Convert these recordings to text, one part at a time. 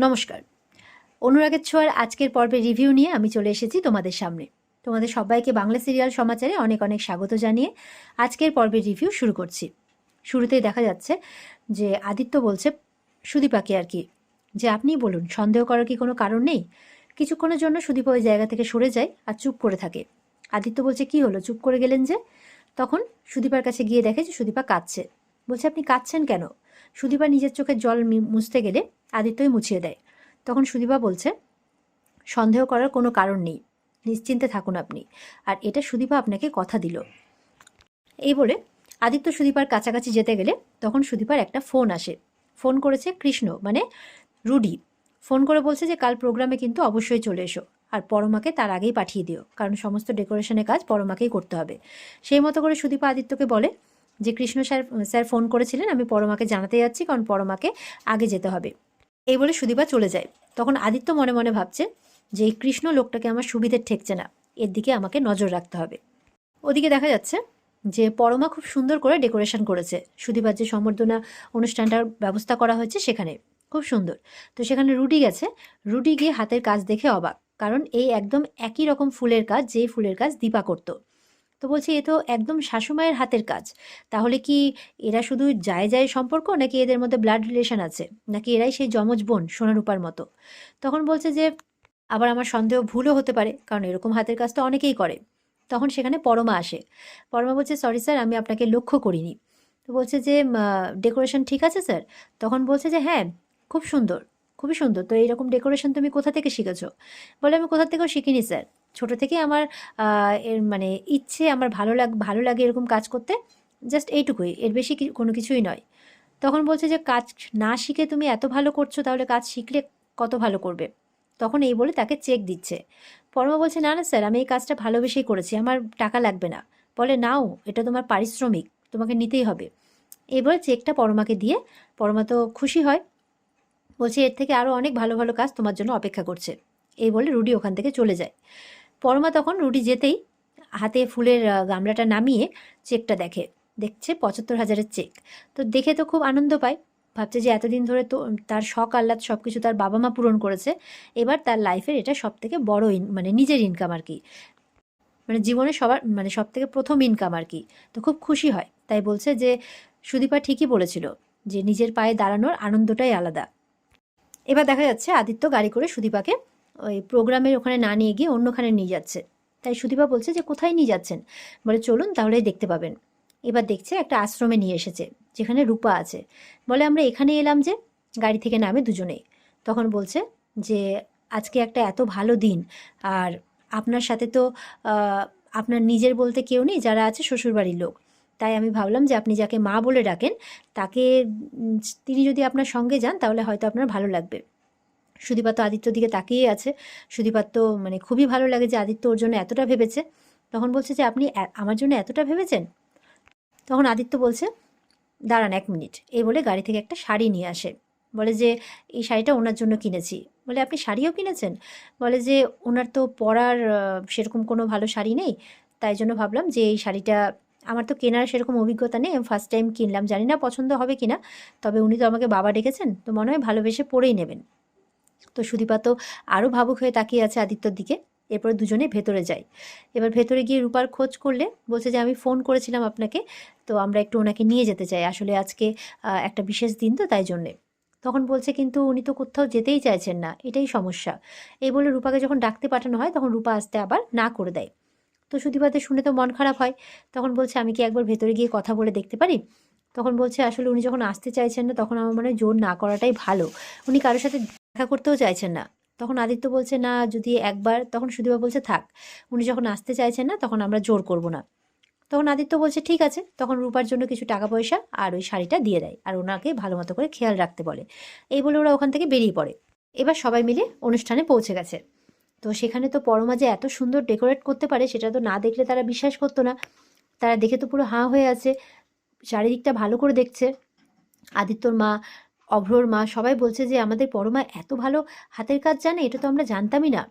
নমস্কার। অনুরাগের ছোঁয়ার আজকের পর্বের রিভিউ নিয়ে আমি চলে এসেছি তোমাদের সামনে। তোমাদের সবাইকে বাংলা সিরিয়াল সমাচারে অনেক অনেক স্বাগত জানিয়ে আজকের পর্বের রিভিউ শুরু করছি। শুরুতেই দেখা যাচ্ছে যে আদিত্য বলছে, সুদীপাকে আর কি, যে আপনিই বলুন, সন্দেহ করার কি কোনো কারণ নেই? কিছুক্ষণের জন্য সুদীপ ওই জায়গা থেকে সরে যায় আর চুপ করে থাকে। আদিত্য বলছে, কি হলো? চুপ করে গেলেন যে? তখন সুদীপার কাছে গিয়ে দেখে যে সুদীপা কাঁদছে। বলছে, আপনি কাঁদছেন কেন? সুদীপা নিজের চোখের জল মুছতে গেলে আদিত্যই মুছিয়ে দেয়। তখন সুদীপা বলছে, সন্দেহ করার কোনো কারণ নেই। নিশ্চিন্তে থাকুন আপনি। আর এটা সুদীপা আপনাকে কথা দিল। এই বলে আদিত্য সুদীপার কাছাকাছি যেতে গেলে তখন সুদীপার একটা ফোন আসে। ফোন করেছে কৃষ্ণ মানে রুডি। ফোন করে বলছে যে, কাল প্রোগ্রামে কিন্তু অবশ্যই চলে এসো আর পরমাকে তার আগেই পাঠিয়ে দিও। কারণ সমস্ত ডেকোরেশনের কাজ পরমাকেই করতে হবে। সেই মতো করে সুদীপা আদিত্যকে বলে যে, কৃষ্ণ স্যার স্যার ফোন করেছিলেন, আমি পরমাকে জানাতে যাচ্ছি কারণ পরমাকে আগে যেতে হবে। এই বলে সুদীপা চলে যায়। তখন আদিত্য মনে মনে ভাবছে যে এই কৃষ্ণ লোকটাকে আমার সুবিধের ঠেকছে না, এর দিকে আমাকে নজর রাখতে হবে। ওদিকে দেখা যাচ্ছে যে পরমা খুব সুন্দর করে ডেকোরেশন করেছে। সুদীপার যে সম্বর্ধনা অনুষ্ঠানটার ব্যবস্থা করা হয়েছে সেখানে, খুব সুন্দর। তো সেখানে রুটি গেছে। রুটি গিয়ে হাতের কাজ দেখে অবাক, কারণ এই একদম একই রকম ফুলের কাজ যেই ফুলের কাজ দীপা করতো। তো বলছি, এ তো একদম শাশুমায়ের হাতের কাজ। তাহলে কি এরা শুধু যায় যায় সম্পর্ক, নাকি এদের মধ্যে ব্লাড রিলেশন আছে? নাকি এরাই সেই যমজ বোন সোনারূপার মতো? তখন বলছে যে, আবার আমার সন্দেহ ভুলও হতে পারে, কারণ এরকম হাতের কাজ তো অনেকেই করে। তখন সেখানে পরমা আসে। পরমা বলছে, সরি স্যার, আমি আপনাকে লক্ষ্য করিনি। তো বলছে যে ডেকোরেশন ঠিক আছে স্যার? তখন বলছে যে হ্যাঁ খুব সুন্দর। খুবই সুন্দর। তো এইরকম ডেকোরেশন তুমি কোথা থেকে শিখেছো? বলে আমি কোথা থেকেও শিখিনি স্যার ছোট থেকে আমার এর মানে ইচ্ছে, আমার ভালো লাগ, ভালো লাগে এরকম কাজ করতে জাস্ট এইটুকুই। এর বেশি কোনো কিছুই নয়। তখন বলছে যে, কাজ না শিখে তুমি এত ভালো করছ, তাহলে কাজ শিখলে কত ভালো করবে? তখন এই বলে তাকে চেক দিচ্ছে। পরমা বলছে, না না স্যার আমি এই কাজটা ভালোবেসেই করেছি, আমার টাকা লাগবে না। বলে, নাও, এটা তোমার পারিশ্রমিক, তোমাকে নিতেই হবে। এই বলে চেকটা পরমাকে দিয়ে, পরমা তো খুশি হয়। বলছে, এর থেকে আরও অনেক ভালো ভালো কাজ তোমার জন্য অপেক্ষা করছে। এই বলে রুডি ওখান থেকে চলে যায়। পরমা তখন রুডি যেতেই হাতে ফুলের গামলাটা নামিয়ে চেকটা দেখে। দেখছে পঁচাত্তর হাজারের চেক। তো দেখে তো খুব আনন্দ পায়। ভাবছে যে এতদিন ধরে তো তার শখ, আহ্লাদ সব কিছু তার বাবা মা পূরণ করেছে। এবার তার লাইফের এটা সব থেকে বড় ইন মানে নিজের ইনকাম আর কি। মানে জীবনে সবার মানে সব থেকে প্রথম ইনকাম আর কি। তো খুব খুশি হয়। তাই বলছে যে, সুদীপা ঠিকই বলেছিল যে, নিজের পায়ে দাঁড়ানোর আনন্দটাই আলাদা। এবার দেখা যাচ্ছে আদিত্য গাড়ি করে সুদীপাকে ওই প্রোগ্রামের ওখানে না নিয়ে গিয়ে অন্যখানে নিয়ে যাচ্ছে। তাই সুদীপা বলছে যে, কোথায় নিয়ে যাচ্ছেন? বলে, চলুন তাহলেই দেখতে পাবেন। এবার দেখছে একটা আশ্রমে নিয়ে এসেছে, যেখানে রূপা আছে। বলে, আমরা এখানে এলাম যে, গাড়ি থেকে নামে দুজনেই। তখন বলছে যে, আজকে একটা এত ভালো দিন, আর আপনার সাথে তো আপনার নিজের বলতে কেউ নেই, যারা আছে শ্বশুরবাড়ির লোক। তাই আমি ভাবলাম যে আপনি যাকে মা বলে ডাকেন, তাকে তিনি যদি আপনার সঙ্গে যান, তাহলে হয়তো আপনার ভালো লাগবে। সুদীপা তো আদিত্যর দিকে তাকিয়ে আছে। সুদীপার তো মানে খুবই ভালো লাগে যে আদিত্য ওর জন্য এতটা ভেবেছে। তখন বলছে যে, আপনি আমার জন্য এতটা ভেবেছেন? তখন আদিত্য বলছে, দাঁড়ান এক মিনিট। এই বলে গাড়ি থেকে একটা শাড়ি নিয়ে আসে। বলে যে, এই শাড়িটা ওনার জন্য কিনেছি। বলে, আপনি শাড়িও কিনেছেন? বলে যে, ওনার তো পরার সেরকম কোনো ভালো শাড়ি নেই। তাই জন্য ভাবলাম যে, এই শাড়িটা আমার তো কেনার সেরকম অভিজ্ঞতা নেই, আমি ফার্স্ট টাইম কিনলাম। জানি না পছন্দ হবে কি না তবে উনি তো আমাকে বাবা ডেকেছেন, তো মনে হয় ভালোবেসে পরেই নেবেন। তো সুদীপা তো আরও ভাবুক হয়ে তাকিয়ে আছে আদিত্যর দিকে, এরপর দুজনে ভেতরে যাই এবার ভেতরে গিয়ে রূপার খোঁজ করলে, বলছে যে, আমি ফোন করেছিলাম আপনাকে, তো আমরা একটু ওনাকে নিয়ে যেতে চাই। আসলে আজকে একটা বিশেষ দিন তো তাই জন্যে। তখন বলছে, কিন্তু উনি তো কোথাও যেতেই চাইছেন না, এটাই সমস্যা। এই বলে রূপাকে যখন ডাকতে পাঠানো হয়, তখন রূপা আসতে আবার না করে দেয়। তো সুদীপাতে শুনে তো মন খারাপ হয়। তখন বলছে, আমি কি একবার ভেতরে গিয়ে কথা বলে দেখতে পারি? তখন বলছে, আসলে উনি যখন আসতে চাইছেন না, তখন আমার মনে জোর না করাটাই ভালো। উনি কারোর সাথে দেখা করতেও চাইছেন না। তখন আদিত্য বলছে, না, যদি একবার, তখন সুদীপা বলছে, থাক, উনি যখন আসতে চাইছেন না, তখন আমরা জোর করব না। তখন আদিত্য বলছে, ঠিক আছে। তখন রূপার জন্য কিছু টাকা পয়সা আর ওই শাড়িটা দিয়ে দেয় আর ওনাকে ভালো মতো করে খেয়াল রাখতে বলে। এই বলে ওরা ওখান থেকে বেরিয়ে পড়ে। এবার সবাই মিলে অনুষ্ঠানে পৌঁছে গেছে। তো সেখানে তো পরমা যে এত সুন্দর ডেকোরেট করতে পারে, সেটা তো না দেখলে তারা বিশ্বাস করতো না। তারা দেখে তো পুরো হাঁ হয়ে আছে। চারিদিকটা ভালো করে দেখছে। আদিত্যর মা, অভ্রর মা সবাই বলছে যে, আমাদের পরমা এত ভালো হাতের কাজ জানে, এটা তো আমরা জানতামই না।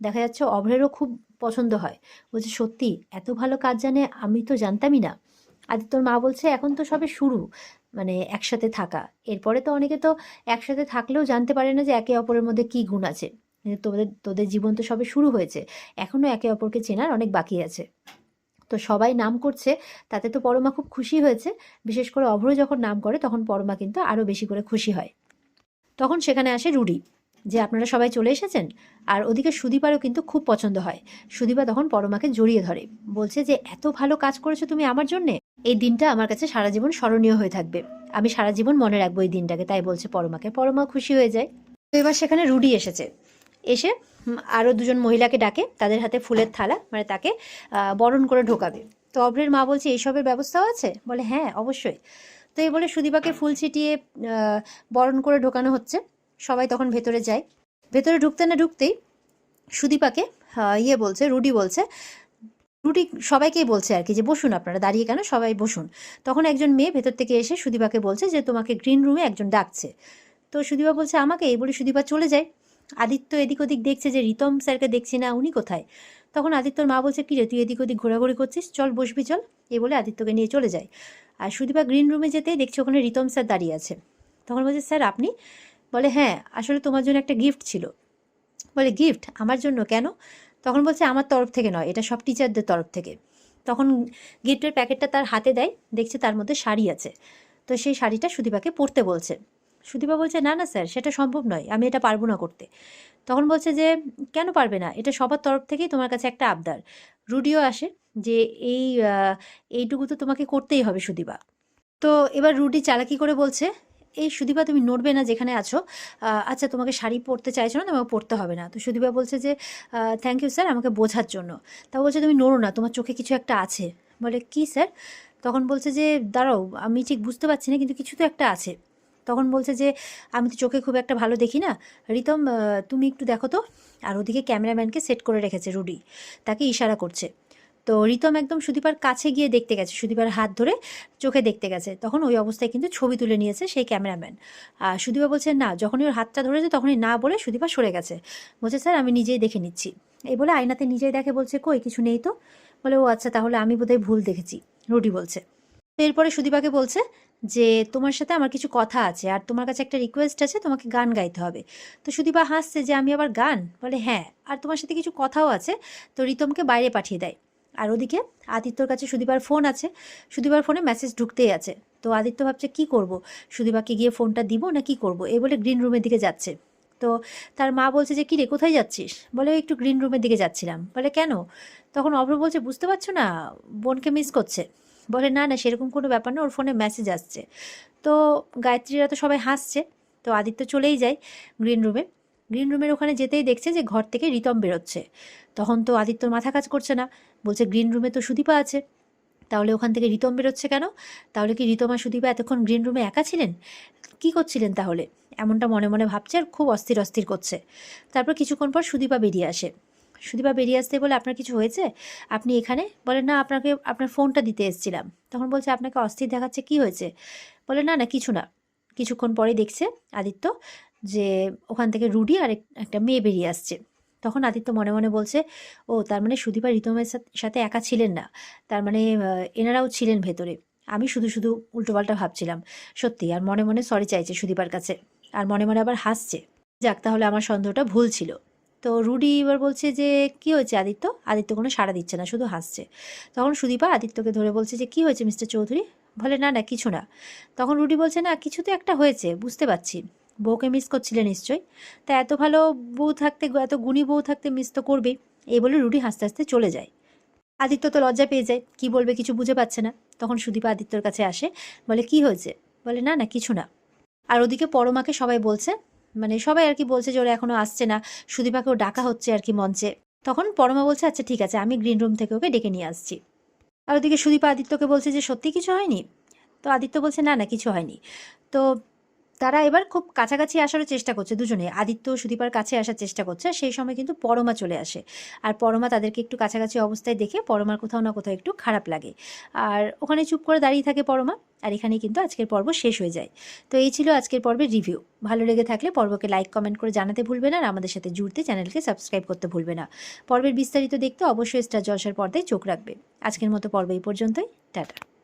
দেখা যাচ্ছে অভ্রেরও খুব পছন্দ হয়। বলছে, সত্যি, এত ভালো কাজ জানে, আমি তো জানতামই না। আদিত্যর মা বলছে, এখন তো সবে শুরু মানে একসাথে থাকা। এরপরে তো অনেকে তো একসাথে থাকলেও জানতে পারে না যে একে অপরের মধ্যে কী গুণ আছে। তোদের তোদের জীবন তো সবে শুরু হয়েছে। এখনও একে অপরকে চেনার অনেক বাকি আছে। তো সবাই নাম করছে, তাতে তো পরমা খুব খুশি হয়েছে। বিশেষ করে অভ্র যখন নাম করে, তখন পরমা কিন্তু আরও বেশি করে খুশি হয়। তখন সেখানে আসে রুডি, যে আপনারা সবাই চলে এসেছেন? আর ওদিকে সুদীপারও কিন্তু খুব পছন্দ হয়। সুদীপা তখন পরমাকে জড়িয়ে ধরে, বলছে যে, এত ভালো কাজ করেছ তুমি আমার জন্যে? এই দিনটা আমার কাছে সারা জীবন স্মরণীয় হয়ে থাকবে। আমি সারা জীবন মনে রাখব এই দিনটাকে। তাই বলছে পরমাকে। পরমা খুশি হয়ে যায়। তো এবার সেখানে রুডি এসেছে। এসে আরও দুজন মহিলাকে ডাকে, তাদের হাতে ফুলের থালা মানে তাকে বরণ করে ঢোকাবে। তো অভ্রের মা বলছে এইসবের ব্যবস্থাও আছে? বলে হ্যাঁ অবশ্যই। তো এই বলে সুদীপাকে ফুল ছিটিয়ে বরণ করে ঢোকানো হচ্ছে। সবাই তখন ভেতরে যায়। ভেতরে ঢুকতে না ঢুকতেই সুদীপাকে ইয়ে বলছে, রুডি বলছে, রুডি সবাইকেই বলছে আর কি যে, বসুন আপনারা, দাঁড়িয়ে কেন? সবাই বসুন। তখন একজন মেয়ে ভেতর থেকে এসে সুদীপাকে বলছে যে, তোমাকে গ্রিন রুমে একজন ডাকছে। তো সুদীপা বলছে, আমাকে? এই বলে সুদীপা চলে যায়। আদিত্য এদিক ওদিক দেখছে যে রিতম স্যারকে দেখছি না, উনি কোথায়? তখন আদিত্যর মা বলছে, কি কিরে তুই এদিক ওদিক ঘোরাঘুরি করছিস? চল, বসবি, চল। এই বলে আদিত্যকে নিয়ে চলে যায়। আর সুদীপা গ্রিন রুমে যেতেই দেখছি ওখানে রিতম স্যার দাঁড়িয়ে আছে। তখন বলছে, স্যার, আপনি? বলে হ্যাঁ আসলে তোমার জন্য একটা গিফট ছিল। বলে গিফট আমার জন্য কেন? তখন বলছে, আমার তরফ থেকে নয়, এটা সব টিচারদের তরফ থেকে। তখন গিফটের প্যাকেটটা তার হাতে দেয়, দেখছে তার মধ্যে শাড়ি আছে। তো সেই শাড়িটা সুদীপাকে পরতে বলছে। সুদীপা বলছে, না না, স্যার, সেটা সম্ভব নয়, আমি এটা পারব না করতে। তখন বলছে যে, কেন পারবে না? এটা সবার তরফ থেকেই তোমার কাছে একটা আবদার। রুডিও আসে যে, এই এইটুকু তো তোমাকে করতেই হবে সুদীপা। তো এবার রুডি চালাকি করে বলছে, এই সুদীপা, তুমি নড়বে না যেখানে আছো। আচ্ছা তোমাকে শাড়ি পরতে চাইছো না, তোমাকে পরতে হবে না। তো সুদীপা বলছে যে থ্যাংক ইউ স্যার আমাকে বোঝার জন্য। তা বলছে, তুমি নড়ো না, তোমার চোখে কিছু একটা আছে। বলে, কি স্যার তখন বলছে যে, দাঁড়াও, আমি ঠিক বুঝতে পারছি না, কিন্তু কিছু তো একটা আছে। তখন বলছে যে, আমি তো চোখে খুব একটা ভালো দেখি না। রিতম তুমি একটু দেখো তো। আর ওদিকে ক্যামেরাম্যানকে সেট করে রেখেছে রুডি। তাকে ইশারা করছে। তো রিতম একদম সুদীপার কাছে গিয়ে দেখতে গেছে, সুদীপার হাত ধরে চোখে দেখতে গেছে। তখন ওই অবস্থায় কিন্তু ছবি তুলে নিয়েছে সেই ক্যামেরাম্যান। আর সুদীপা বলছে, না, যখনই ওর হাতটা ধরেছে তখনই না বলে সুদীপা সরে গেছে। বলছে, স্যার, আমি নিজেই দেখে নিচ্ছি। এই বলে আয়নাতে নিজেই দেখে বলছে, কই, কিছু নেই তো? বলে, ও আচ্ছা তাহলে আমি বোধহয় ভুল দেখেছি। রুডি বলছে। তো এরপরে সুদীপাকে বলছে যে, তোমার সাথে আমার কিছু কথা আছে আর তোমার কাছে একটা রিকোয়েস্ট আছে, তোমাকে গান গাইতে হবে। তো সুদীপা হাসছে যে, আমি আবার গান? বলে হ্যাঁ আর তোমার সাথে কিছু কথাও আছে। তো রিতমকে বাইরে পাঠিয়ে দেয়। আর ওদিকে আদিত্যর কাছে সুদীপার ফোন আছে। সুদীপার ফোনে মেসেজ ঢুকতেই আছে। তো আদিত্য ভাবছে, কি করব? সুদীপাকে গিয়ে ফোনটা দিব না কি করব? এই বলে গ্রিন রুমের দিকে যাচ্ছে। তো তার মা বলছে যে কিরে কোথায় যাচ্ছিস? বলে একটু গ্রিন রুমের দিকে যাচ্ছিলাম। বলে, কেন? তখন অভ্র বলছে, বুঝতে পারছ না, বোনকে মিস করছে। বলে, না না, সেরকম কোনো ব্যাপার না, ওর ফোনে মেসেজ আসছে। তো গায়ত্রীরা তো সবাই হাসছে। তো আদিত্য চলেই যায় গ্রিন রুমে গ্রিন রুমের ওখানে যেতেই দেখছে যে ঘর থেকে রিতম বেরোচ্ছে। তখন তো আদিত্যর মাথা কাজ করছে না। বলছে গ্রিন রুমে তো সুদীপা আছে। তাহলে ওখান থেকে রিতম বেরোচ্ছে কেন? তাহলে কি রিতম সুদীপা এতক্ষণ গ্রিন রুমে একা ছিলেন? কি করছিলেন তাহলে? এমনটা মনে মনে ভাবছে আর খুব অস্থির অস্থির করছে। তারপর কিছুক্ষণ পর সুদীপা বেরিয়ে আসে। সুদীপা বেরিয়ে আসতে বলে আপনার কিছু হয়েছে? আপনি এখানে? বলে, না, আপনাকে, আপনার ফোনটা দিতে এসেছিলাম। তখন বলছে, আপনাকে অস্থির দেখাচ্ছে, কি হয়েছে? বলে, না না, কিছু না। কিছুক্ষণ পরে দেখছে আদিত্য যে ওখান থেকে রুডি আর একটা মেয়ে বেরিয়ে আসছে। তখন আদিত্য মনে মনে বলছে, ও, তার মানে সুদীপা রিতমের সাথ- একা ছিলেন না। তার মানে এনারাও ছিলেন ভেতরে। আমি শুধু শুধু উল্টোপাল্টা ভাবছিলাম। সত্যি, আর মনে মনে সরি চাইছে সুদীপার কাছে। আর মনে মনে আবার হাসছে। যাক, তাহলে আমার সন্দেহটা ভুল ছিল। তো রুডি এবার বলছে যে, কি হয়েছে আদিত্য? আদিত্য কোনো সাড়া দিচ্ছে না, শুধু হাসছে। তখন সুদীপা আদিত্যকে ধরে বলছে যে, কি হয়েছে মিস্টার চৌধুরী? বলে, না না, কিছু না। তখন রুডি বলছে, না কিছু তো একটা হয়েছে, বুঝতে পারছি। বউকে মিস করছিলে নিশ্চয়ই। তা এত ভালো বউ থাকতে, এত গুণী বউ থাকতে মিস তো করবেই এই বলে রুডি হাসতে হাসতে চলে যায়। আদিত্য তো লজ্জা পেয়ে যায়, কি বলবে কিছু বুঝে পাচ্ছে না। তখন সুদীপা আদিত্যর কাছে আসে, বলে, কি হয়েছে? বলে, না না, কিছু না। আর ওদিকে পরমাকে সবাই বলছে মানে সবাই আর কি বলছে যে ওরা এখনও আসছে না, সুদীপাকেও ডাকা হচ্ছে আর কি মঞ্চে। তখন পরমা বলছে আচ্ছা ঠিক আছে, আমি গ্রিন রুম থেকে ওকে ডেকে নিয়ে আসছি। আর ওদিকে সুদীপা আদিত্যকে বলছে যে, সত্যি কিছু হয়নি? তো আদিত্য বলছে, না না, কিছু হয়নি। তো তারা এবার খুব কাছাকাছি আসারও চেষ্টা করছে দুজনে। আদিত্য সুদীপার কাছে আসার চেষ্টা করছে, সেই সময় কিন্তু পরমা চলে আসে। আর পরমা তাদেরকে একটু কাছাকাছি অবস্থায় দেখে পরমার কোথাও না কোথাও একটু খারাপ লাগে। আর ওখানে চুপ করে দাঁড়িয়ে থাকে পরমা, আর এখানেই কিন্তু আজকের পর্ব শেষ হয়ে যায়। তো এই ছিল আজকের পর্বের রিভিউ। ভালো লেগে থাকলে পর্বকে লাইক, কমেন্ট করে জানাতে ভুলবে না আর আমাদের সাথে জুড়তে চ্যানেলকে সাবস্ক্রাইব করতে ভুলবে না। পর্বের বিস্তারিত দেখতে অবশ্যই স্টার জলসার পর্দায় চোখ রাখবে। আজকের মতো পর্ব এই পর্যন্তই। টাটা।